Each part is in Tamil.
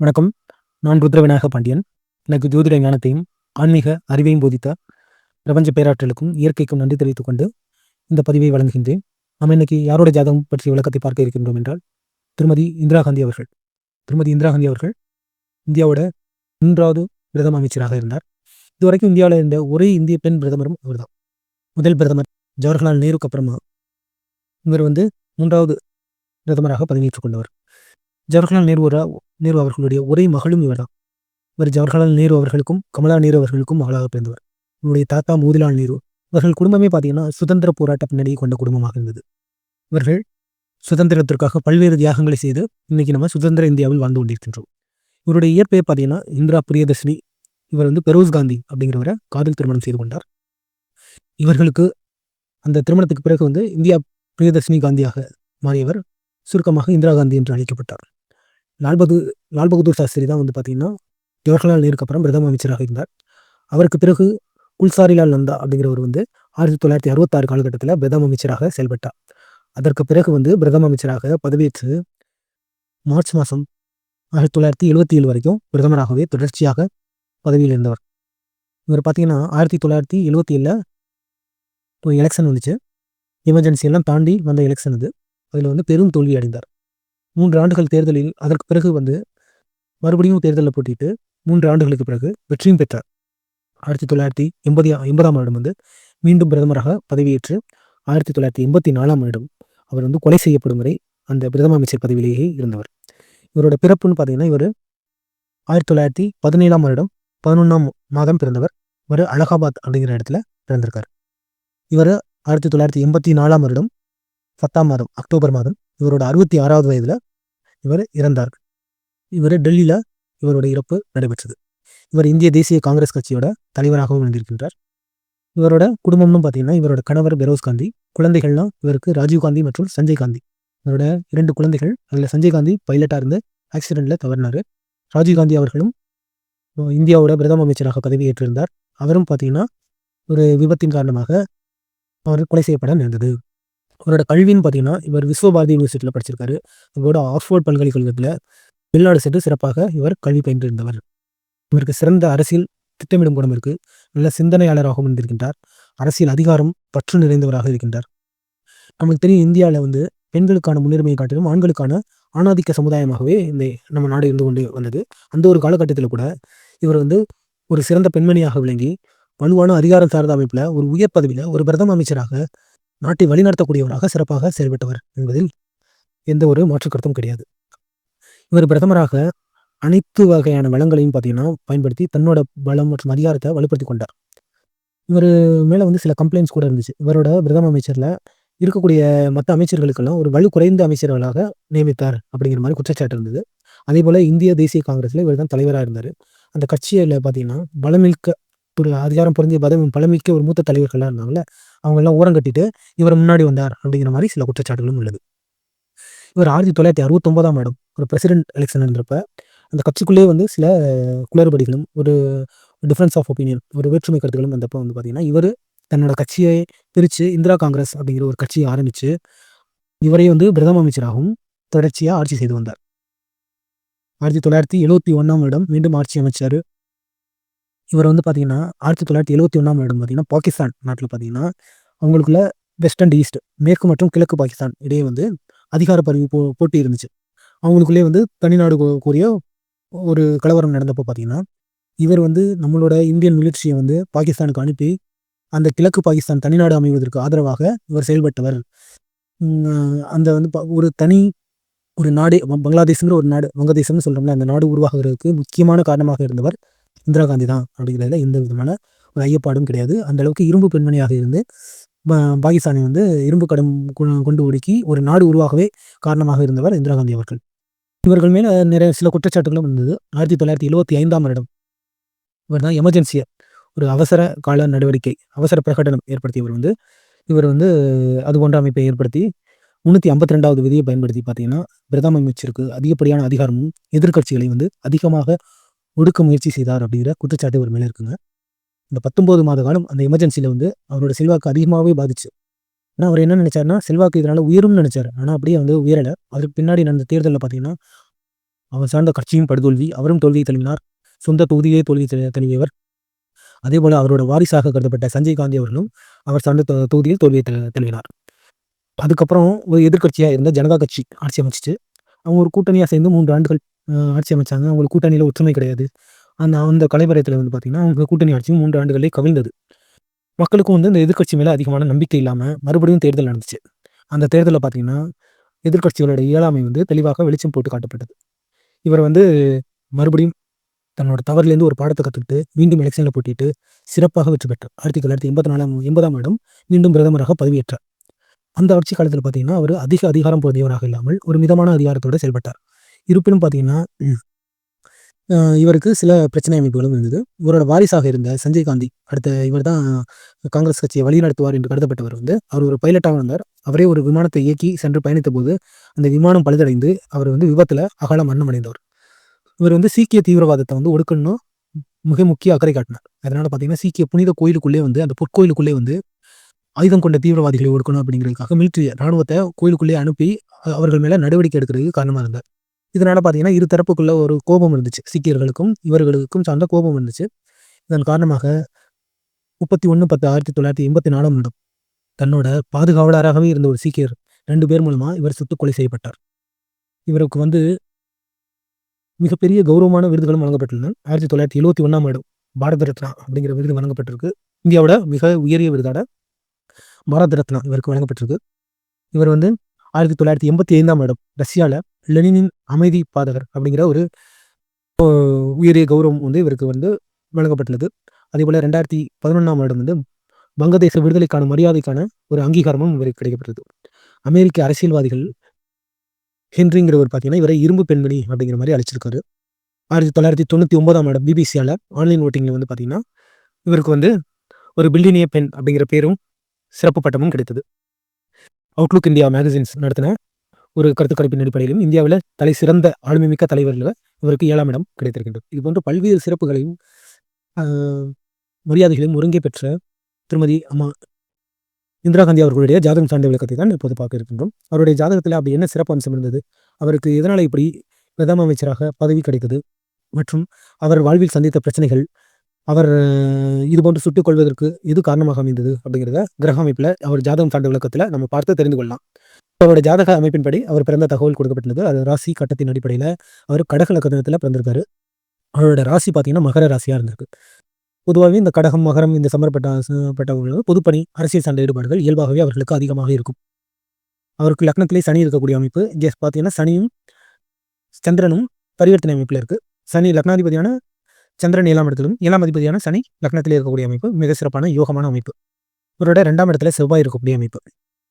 வணக்கம். நான் ருத்ர விநாயக பாண்டியன். எனக்கு ஜோதிட ஞானத்தையும் ஆன்மீக அறிவையும் போதித்த பிரபஞ்ச பேராற்றலுக்கும் இயற்கைக்கும் நன்றி தெரிவித்துக் கொண்டு இந்த பதிவை வழங்குகின்றேன். நாம் இன்னைக்கு யாரோட ஜாதகம் பற்றிய விளக்கத்தை பார்க்க இருக்கின்றோம் என்றால் திருமதி இந்திரா காந்தி அவர்கள். திருமதி இந்திரா காந்தி அவர்கள் இந்தியாவோட மூன்றாவது பிரதம அமைச்சராக இருந்தார். இதுவரைக்கும் இந்தியாவில் இருந்த ஒரே இந்திய பெண் பிரதமரும் அவர்தான். முதல் பிரதமர் ஜவஹர்லால் நேருக்கு அப்புறமா இவர் வந்து மூன்றாவது பிரதமராக பதவியேற்றுக் கொண்டவர். ஜவஹர்லால் நேரு நேரு அவர்களுடைய ஒரே மகளும் இவர்தான். இவர் ஜவஹர்லால் நேரு அவர்களுக்கும் கமலா நேரு அவர்களுக்கும் மகளாக பிறந்தவர். இவருடைய தாத்தா மோதிலால் நேரு. இவர்கள் குடும்பமே பார்த்தீங்கன்னா சுதந்திர போராட்ட பின்னணியை கொண்ட குடும்பமாக இருந்தது. இவர்கள் சுதந்திரத்திற்காக பல்வேறு தியாகங்களை செய்து இன்னைக்கு நம்ம சுதந்திர இந்தியாவில் வாழ்ந்து கொண்டிருக்கின்றோம். இவருடைய இயற்பெயர் பார்த்தீங்கன்னா இந்திரா பிரியதர்ஷினி. இவர் வந்து பெரோஸ் காந்தி அப்படிங்கிறவரை காதல் திருமணம் செய்து கொண்டார். இவர்களுக்கு அந்த திருமணத்துக்கு பிறகு வந்து இந்தியா பிரியதர்ஷினி காந்தியாக மாறியவர் சுருக்கமாக இந்திரா காந்தி என்று அழைக்கப்பட்டார். லால் பகதூர் லால் பகதூர் சாஸ்திரி தான் வந்து பார்த்தீங்கன்னா ஜவஹர்லால் நேருக்கு அப்புறம் பிரதம அமைச்சராக இருந்தார். அவருக்கு பிறகு குல்சாரிலால் நந்தா அப்படிங்கிறவர் வந்து ஆயிரத்தி தொள்ளாயிரத்தி அறுபத்தாறு காலகட்டத்தில் பிரதம அமைச்சராக செயல்பட்டார். அதற்கு பிறகு வந்து பிரதம அமைச்சராக பதவியேற்று மார்ச் மாதம் ஆயிரத்தி தொள்ளாயிரத்தி எழுபத்தி ஏழு வரைக்கும் பிரதமராகவே தொடர்ச்சியாக பதவியில் இருந்தவர். இவர் பார்த்தீங்கன்னா ஆயிரத்தி தொள்ளாயிரத்தி எழுபத்தி ஏழில் எலெக்ஷன் வந்துச்சு. எமர்ஜென்சி எல்லாம் தாண்டி வந்த எலெக்ஷன் அது. அதில் வந்து பெரும் தோல்வி அடைந்தார். மூன்று ஆண்டுகள் தேர்தலில் அதற்கு பிறகு வந்து மறுபடியும் தேர்தலில் போட்டிட்டு மூன்று ஆண்டுகளுக்கு பிறகு வெற்றியும் பெற்றார். ஆயிரத்தி தொள்ளாயிரத்தி எண்பது எண்பதாம் வருடம் வந்து மீண்டும் பிரதமராக பதவியேற்று ஆயிரத்தி தொள்ளாயிரத்தி எண்பத்தி நாலாம் வருடம் அவர் வந்து கொலை செய்யப்படும் வரை அந்த பிரதம அமைச்சர் பதவியிலேயே இருந்தவர். இவரோட பிறப்புன்னு பார்த்தீங்கன்னா இவர் ஆயிரத்தி தொள்ளாயிரத்தி பதினேழாம் வருடம் பதினொன்றாம் மாதம் பிறந்தவர். இவர் அலகாபாத் அப்படிங்கிற இடத்துல பிறந்திருக்கார். இவர் ஆயிரத்தி தொள்ளாயிரத்தி எண்பத்தி நாலாம் வருடம் பத்தாம் மாதம் அக்டோபர் மாதம் இவரோட அறுபத்தி ஆறாவது வயதில் இவர் இறந்தார். இவர் டெல்லியில் இவரோட இறப்பு நடைபெற்றது. இவர் இந்திய தேசிய காங்கிரஸ் கட்சியோட தலைவராகவும் இருந்திருக்கின்றார். இவரோட குடும்பம்னு பார்த்தீங்கன்னா இவரோட கணவர் பெரோஸ் காந்தி குழந்தைகள்லாம் இவருக்கு ராஜீவ் காந்தி மற்றும் சஞ்சய் காந்தி. இவரோட இரண்டு குழந்தைகள் அதில் சஞ்சய் காந்தி பைலட்டாக இருந்து ஆக்சிடெண்ட்டில் தவறினார். ராஜீவ் காந்தி அவர்களும் இந்தியாவோட பிரதம அமைச்சராக பதவியேற்றிருந்தார். அவரும் பார்த்தீங்கன்னா ஒரு விபத்தின் காரணமாக அவர் கொலை செய்யப்பட நேர்ந்தது. அவரோட கல்வின்னு பார்த்தீங்கன்னா இவர் விஸ்வபாரதி யூனிவர்சிட்டியில் படிச்சிருக்காரு. இவரோட ஆக்ஸ்போர்ட் பல்கலைக்கழகத்தில் வெளிநாடு சென்று சிறப்பாக இவர் கல்வி பயின்றிருந்தவர். இவருக்கு சிறந்த அரசியல் திட்டமிடும் குணம் இருக்கு. நல்ல சிந்தனையாளராகவும் இருந்திருக்கின்றார். அரசியல் அதிகாரம் பற்று நிறைந்தவராக இருக்கின்றார். நமக்கு தெரியும் இந்தியாவில் வந்து பெண்களுக்கான முன்னுரிமையை காட்டிலும் ஆண்களுக்கான ஆணாதிக்க சமுதாயமாகவே இந்த நம்ம நாடு இருந்து கொண்டு வந்தது. அந்த ஒரு காலகட்டத்தில் கூட இவர் வந்து ஒரு சிறந்த பெண்மணியாக விளங்கி வலுவான அதிகாரம் சார்ந்த அமைப்பில் ஒரு உயர் பதவியில் ஒரு பிரதம அமைச்சராக நாட்டை வழிநடத்தக்கூடியவராக சிறப்பாக செயல்பட்டவர் என்பதில் எந்த ஒரு மாற்று கருத்தும் கிடையாது. இவர் பிரதமராக அனைத்து வகையான வளங்களையும் பார்த்தீங்கன்னா பயன்படுத்தி தன்னோட பலம் மற்றும் அதிகாரத்தை வலுப்படுத்தி கொண்டார். இவர் மேலே வந்து சில கம்ப்ளைண்ட்ஸ் கூட இருந்துச்சு. இவரோட பிரதம அமைச்சரில் இருக்கக்கூடிய மற்ற அமைச்சர்களுக்கெல்லாம் ஒரு வலு குறைந்த அமைச்சர்களாக நியமித்தார் அப்படிங்கிற மாதிரி குற்றச்சாட்டு இருந்தது. அதே போல் இந்திய தேசிய காங்கிரஸில் இவர் தான் தலைவராக இருந்தார். அந்த கட்சியில் பார்த்தீங்கன்னா பலமிக்க ஒரு அதிகாரம் புரிஞ்சு பதவி பழமிக்க ஒரு மூத்த தலைவர்களாக இருந்தாங்கல்ல அவங்கெல்லாம் ஓரம் கட்டிட்டு இவர் முன்னாடி வந்தார் அப்படிங்கிற மாதிரி சில குற்றச்சாட்டுகளும் உள்ளது. இவர் ஆயிரத்தி தொள்ளாயிரத்தி அறுபத்தொம்போதாம் இடம் ஒரு பிரசிடென்ட் எலெக்ஷன் இருந்தப்ப அந்த கட்சிக்குள்ளேயே வந்து சில குளறுபடிகளும் ஒரு டிஃப்ரென்ஸ் ஆஃப் ஒப்பீனியன் ஒரு வேற்றுமை கருத்துகளும் வந்தப்போ வந்து பார்த்தீங்கன்னா இவர் தன்னோட கட்சியை பிரித்து இந்திரா காங்கிரஸ் அப்படிங்கிற ஒரு கட்சியை ஆரம்பித்து இவரை வந்து பிரதம அமைச்சராகவும் தொடர்ச்சியாக ஆட்சி செய்து வந்தார். ஆயிரத்தி தொள்ளாயிரத்தி எழுபத்தி ஒன்றாம் இடம் மீண்டும் ஆட்சி அமைச்சார் இவர் வந்து பார்த்தீங்கன்னா ஆயிரத்தி தொள்ளாயிரத்தி எழுபத்தி ஒன்றாம் இடம் பார்த்தீங்கன்னா பாகிஸ்தான் நாட்டில் பார்த்தீங்கன்னா அவங்களுக்குள்ள வெஸ்ட் அண்ட் ஈஸ்ட் மேற்கு மற்றும் கிழக்கு பாகிஸ்தான் இடையே வந்து அதிகார பதவி போ போட்டி இருந்துச்சு. அவங்களுக்குள்ளே வந்து தனிநாடு கூறிய ஒரு கலவரம் நடந்தப்போ பார்த்தீங்கன்னா இவர் வந்து நம்மளோட இந்தியன் மிலிட்ரியை வந்து பாகிஸ்தானுக்கு அனுப்பி அந்த கிழக்கு பாகிஸ்தான் தனிநாடு அமைவதற்கு ஆதரவாக இவர் செயல்பட்டவர். அந்த வந்து ஒரு தனி ஒரு நாடு பங்களாதேஷ்ங்கிற ஒரு நாடு வங்கதேசம்னு சொல்கிறோம்ல அந்த நாடு உருவாகிறதுக்கு முக்கியமான காரணமாக இருந்தவர் இந்திரா காந்தி தான் அப்படிங்கிறதுல எந்த விதமான ஒரு ஐயப்பாடும் கிடையாது. அந்த அளவுக்கு இரும்பு பெண்மணியாக இருந்து பாகிஸ்தானை வந்து இரும்பு கடும் கொண்டு ஒடுக்கி ஒரு நாடு உருவாகவே காரணமாக இருந்தவர் இந்திரா காந்தி அவர்கள். இவர்கள் மேலே நிறைய சில குற்றச்சாட்டுகளும் இருந்தது. ஆயிரத்தி தொள்ளாயிரத்தி எழுபத்தி ஐந்தாம் வருடம் இவர் தான் எமர்ஜென்சியை ஒரு அவசர கால நடவடிக்கை அவசர பிரகடனம் ஏற்படுத்தியவர் வந்து. இவர் வந்து அது போன்ற அமைப்பை ஏற்படுத்தி முந்நூற்றி ஐம்பத்தி ரெண்டாவது விதியை பயன்படுத்தி பார்த்தீங்கன்னா பிரதம அமைச்சருக்கு அதிகப்படியான அதிகாரமும் எதிர்கட்சிகளை வந்து அதிகமாக ஒடுக்க முயற்சி செய்தார் அப்படிங்கிற குற்றச்சாட்டு ஒரு மேலே இருக்குங்க. இந்த பத்தொம்போது மாத காலம் அந்த எமர்ஜென்சியில் வந்து அவரோட செல்வாக்கு அதிகமாகவே பாதிச்சு. ஆனால் அவர் என்ன நினச்சாருன்னா செல்வாக்கு இதனால் உயரும்னு நினைச்சார். ஆனால் அப்படியே வந்து உயரலை. அதுக்கு பின்னாடி நடந்த தேர்தலில் பார்த்தீங்கன்னா அவர் சார்ந்த கட்சியும் படுதோல்வி அவரும் தோல்வியை தழுவினார். சொந்த தொகுதியே தோல்வி தழுவியவர். அதே போல் அவரோட வாரிசாக கருதப்பட்ட சஞ்சய் காந்தி அவர்களும் அவர் சார்ந்த தொகுதியில் தோல்வியை தழுவினார். அதுக்கப்புறம் ஒரு எதிர்கட்சியாக இருந்த ஜனதா கட்சி ஆட்சி அமைச்சிட்டு அவங்க ஒரு கூட்டணியாக சேர்ந்து மூன்று ஆண்டுகள் ஆட்சி அமைச்சாங்க. அவங்களுக்கு கூட்டணியில் ஒற்றுமை கிடையாது. அந்த அந்த கலைபரத்தில் வந்து பார்த்திங்கன்னா அவங்க கூட்டணி ஆட்சியும் மூன்று ஆண்டுகளே கவிழ்ந்தது. மக்களுக்கும் வந்து இந்த எதிர்கட்சி மேலே அதிகமான நம்பிக்கை இல்லாமல் மறுபடியும் தேர்தல் நடந்துச்சு. அந்த தேர்தலில் பார்த்திங்கன்னா எதிர்கட்சிகளோட இயலாமை வந்து தெளிவாக வெளிச்சம் போட்டு காட்டப்பட்டது. இவர் வந்து மறுபடியும் தன்னோட தவறுலேருந்து ஒரு பாடத்தை கற்றுக்கிட்டு மீண்டும் எலெக்ஷனில் போட்டிட்டு சிறப்பாக வெற்றி பெற்றார். ஆயிரத்தி தொள்ளாயிரத்தி எண்பத்தி நாலாம் எண்பதாம் ஆண்டும் மீண்டும் பிரதமராக பதவியேற்றார். அந்த ஆட்சி காலத்தில் பார்த்தீங்கன்னா அவர் அதிக அதிகாரம் பொருந்தியவராக இல்லாமல் ஒரு மிதமான அதிகாரத்தோடு செயல்பட்டார். இருப்பினும் பார்த்தீங்கன்னா இவருக்கு சில பிரச்சனை அமைப்புகளும் இருந்தது. இவரோட வாரிசாக இருந்த சஞ்சய் காந்தி அடுத்த இவர் தான் காங்கிரஸ் கட்சியை வழிநடத்துவார் என்று கருதப்பட்டவர் வந்து அவர் ஒரு பைலட்டாக இருந்தார் அவரே ஒரு விமானத்தை இயக்கி சென்று பயணித்த போது அந்த விமானம் பழுதடைந்து அவர் வந்து விபத்தில் அகல மரணம் அடைந்தவர். இவர் வந்து சீக்கிய தீவிரவாதத்தை வந்து ஒடுக்கணும் மிக முக்கிய அக்கறை காட்டினார். அதனால பார்த்தீங்கன்னா சீக்கிய புனித கோயிலுக்குள்ளே வந்து அந்த பொற்கோயிலுக்குள்ளே வந்து ஆயுதம் கொண்ட தீவிரவாதிகளை ஒடுக்கணும் அப்படிங்கிறதுக்காக மிலிட்ரி ராணுவத்தை கோயிலுக்குள்ளே அனுப்பி அவர்கள் மேலே நடவடிக்கை எடுக்கிறதுக்கு காரணமாக இருந்தார். இதனால் பார்த்தீங்கன்னா இரு தரப்புக்குள்ளே ஒரு கோபம் இருந்துச்சு. சீக்கியர்களுக்கும் இவர்களுக்கும் சார்ந்த கோபம் இருந்துச்சு. இதன் காரணமாக முப்பத்தி ஒன்று பத்து ஆயிரத்தி தொள்ளாயிரத்தி எண்பத்தி நாலாம் வருடம் தன்னோட பாதுகாவலராகவே இருந்த ஒரு சீக்கியர் ரெண்டு பேர் மூலமாக இவர் சுட்டுக் கொலை செய்யப்பட்டார். இவருக்கு வந்து மிகப்பெரிய கௌரவமான விருதுகளும் வழங்கப்பட்டுள்ளன. ஆயிரத்தி தொள்ளாயிரத்தி எழுபத்தி ஒன்றாம் ஆண்டு பாரத ரத்னா அப்படிங்கிற விருது வழங்கப்பட்டிருக்கு. இந்தியாவோட மிக உயரிய விருதான பாரத ரத்னா இவருக்கு வழங்கப்பட்டிருக்கு. இவர் வந்து ஆயிரத்தி தொள்ளாயிரத்தி எண்பத்தி ஐந்தாம் இடம் ரஷ்யாவில் லெனினின் அமைதி பாதகர் அப்படிங்கிற ஒரு உயரிய கௌரவம் வந்து இவருக்கு வந்து வழங்கப்பட்டுள்ளது. அதே போல் ரெண்டாயிரத்தி பதினொன்றாம் வருடம் வந்து வங்கதேச விடுதலைக்கான மரியாதைக்கான ஒரு அங்கீகாரமும் இவருக்கு கிடைக்கப்பட்டது. அமெரிக்க அரசியல்வாதிகள் ஹென்ரிங்கிறவர் பார்த்தீங்கன்னா இவரை இரும்பு பெண்மணி அப்படிங்கிற மாதிரி அழைச்சிருக்காரு. ஆயிரத்தி தொள்ளாயிரத்தி தொண்ணூற்றி ஒன்பதாம் ஆண்டு பிபிசியால் ஆன்லைன் ஓட்டிங்கில் வந்து பார்த்தீங்கன்னா இவருக்கு வந்து ஒரு பில்டினிய பெண் அப்படிங்கிற பேரும் சிறப்பு பட்டமும் கிடைத்தது. அவுட்லுக் இந்தியா மேகசின்ஸ் நடத்தின ஒரு கருத்துக்கணிப்பின் அடிப்படையிலும் இந்தியாவில் தலை சிறந்த ஆளுமைமிக்க தலைவர்கள் இவருக்கு ஏழாம் இடம் கிடைத்திருக்கின்றது. இது போன்ற பல்வேறு சிறப்புகளையும் மரியாதைகளையும் ஒருங்கே பெற்ற திருமதி அம்மா இந்திரா காந்தி அவர்களுடைய ஜாதகம் சார்ந்த விளக்கத்தை தான் இப்போது பார்க்க இருக்கின்றோம். அவருடைய ஜாதகத்தில் அப்படி என்ன சிறப்பு அம்சம் இருந்தது? அவருக்கு எதனால் இப்படி பிரதம அமைச்சராக பதவி கிடைத்தது? மற்றும் அவர் வாழ்வில் சந்தித்த பிரச்சனைகள் அவர் இது போன்று சுட்டுக் கொள்வதற்கு இது காரணமாக அமைந்தது அப்படிங்கிறத கிரக அமைப்பில் அவர் ஜாதகம் சார்ந்த விளக்கத்தில் நம்ம பார்த்து தெரிந்து கொள்ளலாம். அவரோட ஜாதக அமைப்பின்படி அவர் பிறந்த தகவல் கொடுக்கப்பட்டுள்ளது அது ராசி கட்டத்தின் அடிப்படையில் அவர் கடக லக்கணத்தில் பிறந்திருக்காரு. அவரோட ராசி பார்த்தீங்கன்னா மகர ராசியாக இருந்திருக்கு. பொதுவாகவே இந்த கடகம் மகரம் இந்த சம்பந்தப்பட்ட பொதுப்பணி அரசியல் சார்ந்த ஈடுபாடுகள் இயல்பாகவே அவர்களுக்கு அதிகமாக இருக்கும். அவருக்கு லக்னத்திலே சனி இருக்கக்கூடிய அமைப்பு இங்கே பார்த்தீங்கன்னா சனியும் சந்திரனும் பரிவர்த்தனை அமைப்பில் இருக்குது சனி லக்னாதிபதியான சந்திரன் ஏழாம் இடத்திலும் ஏழாம் அதிபதியான சனி லக்னத்தில் இருக்கக்கூடிய அமைப்பு மிக சிறப்பான யோகமான அமைப்பு. இவரோட ரெண்டாம் இடத்துல செவ்வாய் இருக்கக்கூடிய அமைப்பு.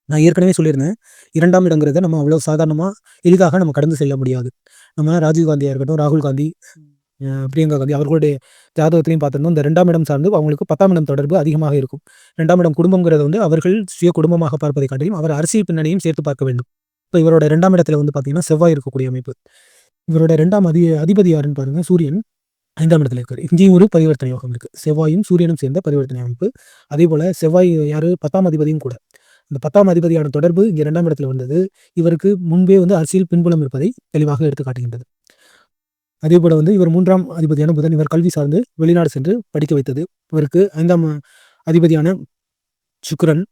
நான் ஏற்கனவே சொல்லியிருந்தேன் இரண்டாம் இடங்கிறத நம்ம அவ்வளோ சாதாரணமாக எளிதாக நம்ம கடந்து செல்ல முடியாது. நம்ம ராஜீவ் காந்தியாக இருக்கட்டும் ராகுல் காந்தி பிரியங்கா காந்தி அவர்களுடைய ஜாதகத்திலையும் பார்த்திருந்தோம் இந்த ரெண்டாம் இடம் சார்ந்து அவங்களுக்கு பத்தாம் இடம் தொடர்பு அதிகமாக இருக்கும். ரெண்டாம் இடம் குடும்பங்கிறது வந்து அவர்கள் சுய குடும்பமாக பார்ப்பதை காட்டியும் அவர் அரசியல் பின்னணியும் சேர்த்து பார்க்க வேண்டும். இப்போ இவரோட ரெண்டாம் இடத்துல வந்து பார்த்தீங்கன்னா செவ்வாய் இருக்கக்கூடிய அமைப்பு. இவரோட ரெண்டாம் அதி அதிபதி யாருன்னு பாருங்கள் சூரியன். ஐந்தாம் இடத்துல இருக்காரு. இங்கேயும் ஒரு பரிவர்த்தனை யோகம் இருக்கு. செவ்வாயும் சூரியனும் சேர்ந்த பரிவர்த்தனை அமைப்பு. அதே போல செவ்வாய் யாரு? பத்தாம் அதிபதியும் கூட. இந்த பத்தாம் அதிபதியான தொடர்பு இங்கே இரண்டாம் இடத்துல வந்தது. இவருக்கு முன்பே வந்து அரசியல் பின்புலம் இருப்பதை தெளிவாக எடுத்து காட்டுகின்றது. அதே போல வந்து இவர் மூன்றாம் அதிபதியான புதன் இவர் கல்வி சார்ந்து வெளிநாடு சென்று படிக்க வைத்தது. இவருக்கு ஐந்தாம் அதிபதியான சுக்கரன்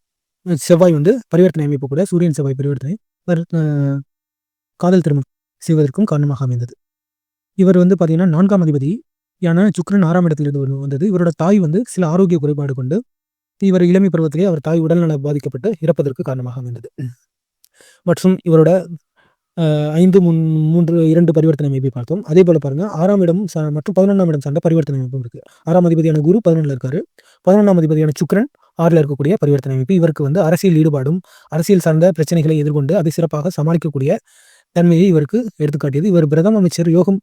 செவ்வாய் வந்து பரிவர்த்தனை அமைப்பு கூட சூரியன் செவ்வாய் பரிவர்த்தனை காதல் திருமணம் செய்வதற்கும் காரணமாக அமைந்தது. இவர் வந்து பார்த்தீங்கன்னா நான்காம் அதிபதி யான சுக்ரன் ஆறாம் இடத்திலிருந்து வந்தது. இவரோட தாய் வந்து சில ஆரோக்கிய குறைபாடு கொண்டு இவர் இளமை பருவத்திலே அவர் தாய் உடல்நல பாதிக்கப்பட்டு இறப்பதற்கு காரணமாக அமைந்தது. மற்றும் இவரோட ஐந்து முன் மூன்று இரண்டு பரிவர்த்தனை அமைப்பை பார்த்தோம். அதே போல பாருங்க ஆறாம் இடம் மற்றும் பதினொன்றாம் இடம் சார்ந்த பரிவர்த்தனை அமைப்பும் இருக்கு. ஆறாம் அதிபதியான குரு பதினொன்றில் இருக்காரு. பதினொன்றாம் அதிபதியான சுக்ரன் ஆறில் இருக்கக்கூடிய பரிவர்த்தனை அமைப்பு. இவருக்கு வந்து அரசியல் ஈடுபாடும் அரசியல் சார்ந்த பிரச்சனைகளை எதிர்கொண்டு அதை சிறப்பாக சமாளிக்கக்கூடிய தன்மையை இவருக்கு எடுத்துக்காட்டியது. இவர் பிரதம அமைச்சர் யோகம்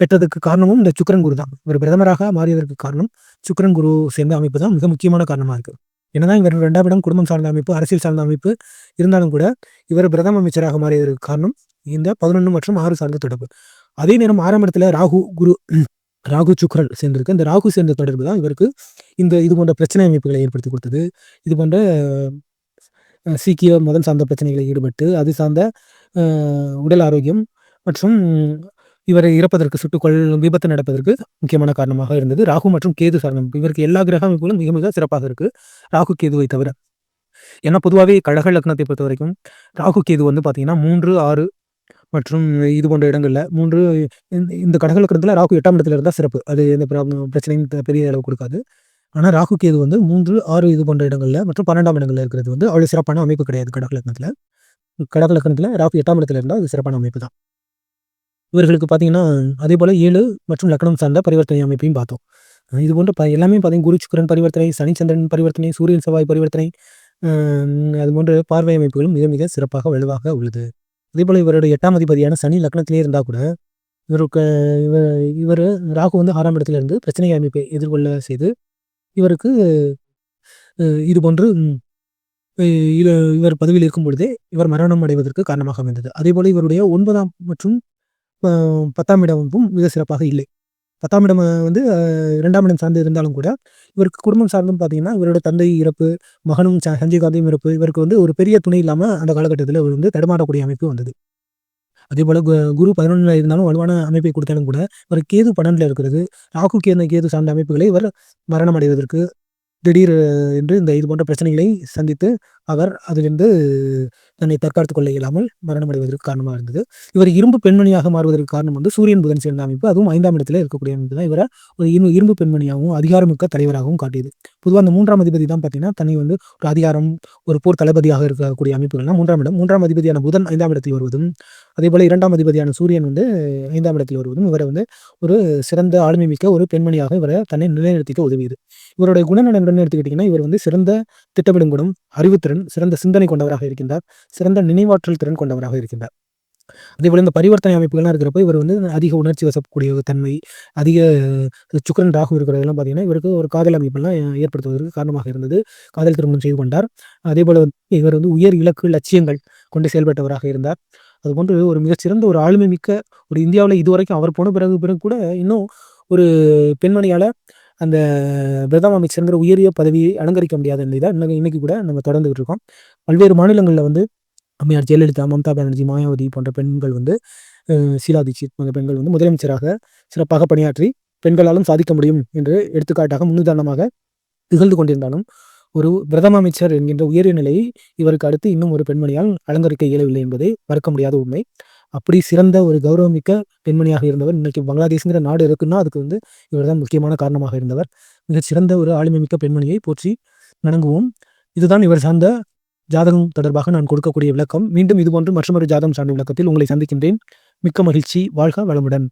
பெற்றதுக்கு காரணமும் இந்த சுக்கரன் குரு தான். இவர் பிரதமராக மாறியதற்கு காரணம் சுக்கரன் குரு சேர்ந்த அமைப்பு தான் மிக முக்கியமான காரணமாக இருக்கு. என்னதான் இவர் ரெண்டாம் இடம் குடும்பம் சார்ந்த அமைப்பு அரசியல் சார்ந்த அமைப்பு இருந்தாலும் கூட இவர் பிரதம அமைச்சராக மாறியதற்கு காரணம் இந்த பதினொன்று மற்றும் ஆறு சார்ந்த தொடர்பு. அதே நேரம் ஆறாம் இடத்துல ராகு குரு ராகு சுக்கரன் சேர்ந்திருக்கு. இந்த ராகு சேர்ந்த தொடர்பு தான் இவருக்கு இந்த இது போன்ற பிரச்சனை அமைப்புகளை ஏற்படுத்தி கொடுத்தது. இது போன்ற சீக்கிய மதம் சார்ந்த பிரச்சனைகளை ஈடுபட்டு அது சார்ந்த உடல் ஆரோக்கியம் மற்றும் இவரை இறப்பதற்கு சுட்டுக்கொள் விபத்து நடப்பதற்கு முக்கியமான காரணமாக இருந்தது. ராகு மற்றும் கேது சாரணம் அமைப்பு இவருக்கு எல்லா கிரக அமைப்புகளும் மிக மிக சிறப்பாக இருக்கு. ராகு கேதுவை தவிர. ஏன்னா பொதுவாகவே கழக லக்னத்தை பொறுத்த வரைக்கும் ராகு கேது வந்து பார்த்தீங்கன்னா மூன்று ஆறு மற்றும் இது போன்ற இடங்களில் மூன்று இந்த- இந்த கடக லக்னத்தில் ராகு எட்டாம் இடத்துல இருந்தால் சிறப்பு. அது எந்த ப்ராப்ளம் பிரச்சனையும் பெரிய அளவு கொடுக்காது. ஆனால் ராகு கேது வந்து மூன்று ஆறு இது போன்ற இடங்களில் மற்றும் பன்னெண்டாம் இடங்களில் இருக்கிறது வந்து அவ்வளோ சிறப்பான அமைப்பு கிடையாது கடக லக்னத்தில். கடக லக்னத்தில் ராகு எட்டாம் இடத்துல இருந்தால் அது சிறப்பான அமைப்பு தான் இவர்களுக்கு பார்த்தீங்கன்னா அதே போல் ஏழு மற்றும் லக்னம் சார்ந்த பரிவர்த்தனை அமைப்பையும் பார்த்தோம். இது போன்ற ப எல்லாமே பார்த்தீங்கன்னா குரு பரிவர்த்தனை சனிச்சந்திரன் பரிவர்த்தனை சூரியன் செவ்வாய் பரிவர்த்தனை அது போன்ற பார்வை அமைப்புகளும் மிக மிக சிறப்பாக வலுவாக உள்ளது. அதே போல் இவருடைய எட்டாம் அதிபதியான சனி லக்னத்திலே இருந்தால் கூட இவருக்கு இவர் இவர் ராகு வந்து ஆறாம் இடத்துல இருந்து பிரச்சனை அமைப்பை எதிர்கொள்ள செய்து இவருக்கு இது போன்று இவர் பதவியில் இருக்கும் பொழுதே இவர் மரணம் அடைவதற்கு காரணமாக அமைந்தது. அதே போல இவருடைய ஒன்பதாம் மற்றும் பத்தாம் இடமும் மிக சிறப்பாக இல்லை. பத்தாம் இடம் வந்து இரண்டாம் இடம் சார்ந்து இருந்தாலும் கூட இவருக்கு குடும்பம் சார்ந்தும் பார்த்தீங்கன்னா இவரோட தந்தை இறப்பு மகனும் ச- சஞ்சீகாந்தையும் இறப்பு இவருக்கு வந்து ஒரு பெரிய துணை இல்லாமல் அந்த காலகட்டத்தில் இவர் வந்து தடுமாறக்கூடிய அமைப்பு வந்தது. அதே போல் கு- குரு பதினொன்றில் இருந்தாலும் வலுவான அமைப்பை கொடுத்தாலும் கூட இவர் கேது பன்னெண்டில் இருக்கிறது. ராகு கேது கேது சார்ந்த அமைப்புகளை இவர் மரணம் அடைவதற்கு திடீர் என்று இந்த இது போன்ற பிரச்சனைகளை சந்தித்து அவர் அதிலிருந்து தன்னை தற்காத்துக் கொள்ள இயலாமல் மரணம் அடைவதற்கு காரணமாக இருந்தது. இவர் இரும்பு பெண்மணியாக மாறுவதற்கு காரணம் வந்து சூரியன் புதன் சேர்ந்த அமைப்பு. அதுவும் ஐந்தாம் இடத்துல இருக்கக்கூடிய அமைப்பு தான். இவரை ஒரு இரும்பு இரும்பு பெண்மணியாகவும் அதிகாரமிக்க தலைவராகவும் காட்டியது. பொதுவாக அந்த மூன்றாம் அதிபதி தான் பார்த்தீங்கன்னா தனி வந்து ஒரு அதிகாரம் ஒரு போர் தளபதியாக இருக்கக்கூடிய அமைப்புகள்லாம் மூன்றாம் இடம். மூன்றாம் அதிபதியான புதன் ஐந்தாம் இடத்தில் வருவதும் அதே போல இரண்டாம் அதிபதியான சூரியன் வந்து ஐந்தாம் இடத்தில் வருவதும் இவரை வந்து ஒரு சிறந்த ஆளுமை மிக்க ஒரு பெண்மணியாக இவரை தன்னை நிலைநிறுத்திக்க உதவியது. இவருடைய குணநலன்கள் எடுத்துக்கிட்டிங்கன்னா இவர் வந்து சிறந்த திட்டமிடும் குணம் அறிவுத்திறன் சிறந்த சிந்தனை கொண்டவராக இருக்கின்றார். சிறந்த நினைவாற்றல் திறன் கொண்டவராக இருக்கின்றார். அதேபோல இந்த பரிவர்த்தனை அமைப்புகள்லாம் இருக்கிறப்ப இவர் வந்து அதிக உணர்ச்சி வசப்பக்கூடிய தன்மை அதிக சுக்கரன் ராகு இருக்கிறதெல்லாம் பார்த்தீங்கன்னா இவருக்கு ஒரு காதல் அமைப்பெல்லாம் ஏற்படுத்துவதற்கு காரணமாக இருந்தது. காதல் திருமணம் செய்து கொண்டார். அதேபோல் இவர் வந்து உயர் இலக்கு லட்சியங்கள் கொண்டு செயல்பட்டவராக இருந்தார். அதுபோன்று ஒரு மிகச்சிறந்த ஒரு ஆளுமை மிக்க ஒரு இந்தியாவில் இதுவரைக்கும் அவர் போன பிறகு பிறகு கூட இன்னும் ஒரு பெண்மணியால் அந்த பிரதம அமைச்சருங்கிற உயரிய பதவியை அலங்கரிக்க முடியாத நிலை இன்னைக்கு இன்னைக்கு கூட நம்ம தொடர்ந்துகிட்டு இருக்கோம் பல்வேறு மாநிலங்களில் வந்து அம்மையார் ஜெயலலிதா மம்தா பானர்ஜி மாயாவதி போன்ற பெண்கள் வந்து அஹ், ஷீலா தீட்சித் போன்ற பெண்கள் வந்து முதலமைச்சராக சிறப்பாக பணியாற்றி பெண்களாலும் சாதிக்க முடியும் என்று எடுத்துக்காட்டாக முன்னுதாரணமாக திகழ்ந்து கொண்டிருந்தாலும் ஒரு பிரதம அமைச்சர் என்கின்ற உயரிய நிலையை இவருக்கு அடுத்து இன்னும் ஒரு பெண்மணியால் அலங்கரிக்க இயலவில்லை என்பதை மறக்க முடியாத உண்மை. அப்படி சிறந்த ஒரு கௌரவமிக்க பெண்மணியாக இருந்தவர் இன்னைக்கு பங்களாதேஷ்ங்கிற நாடு இருக்குன்னா அதுக்கு வந்து இவர் தான் முக்கியமான காரணமாக இருந்தவர். மிகச்சிறந்த ஒரு ஆளுமைமிக்க பெண்மணியை போற்றி வணங்குவோம். இதுதான் இவர் சார்ந்த ஜாதகம் தொடர்பாக நான் கொடுக்கக்கூடிய விளக்கம். மீண்டும் இதுபோன்று மற்றொரு ஜாதகம் சார்ந்த விளக்கத்தில் உங்களை சந்திக்கின்றேன். மிக்க மகிழ்ச்சி. வாழ்க வளமுடன்.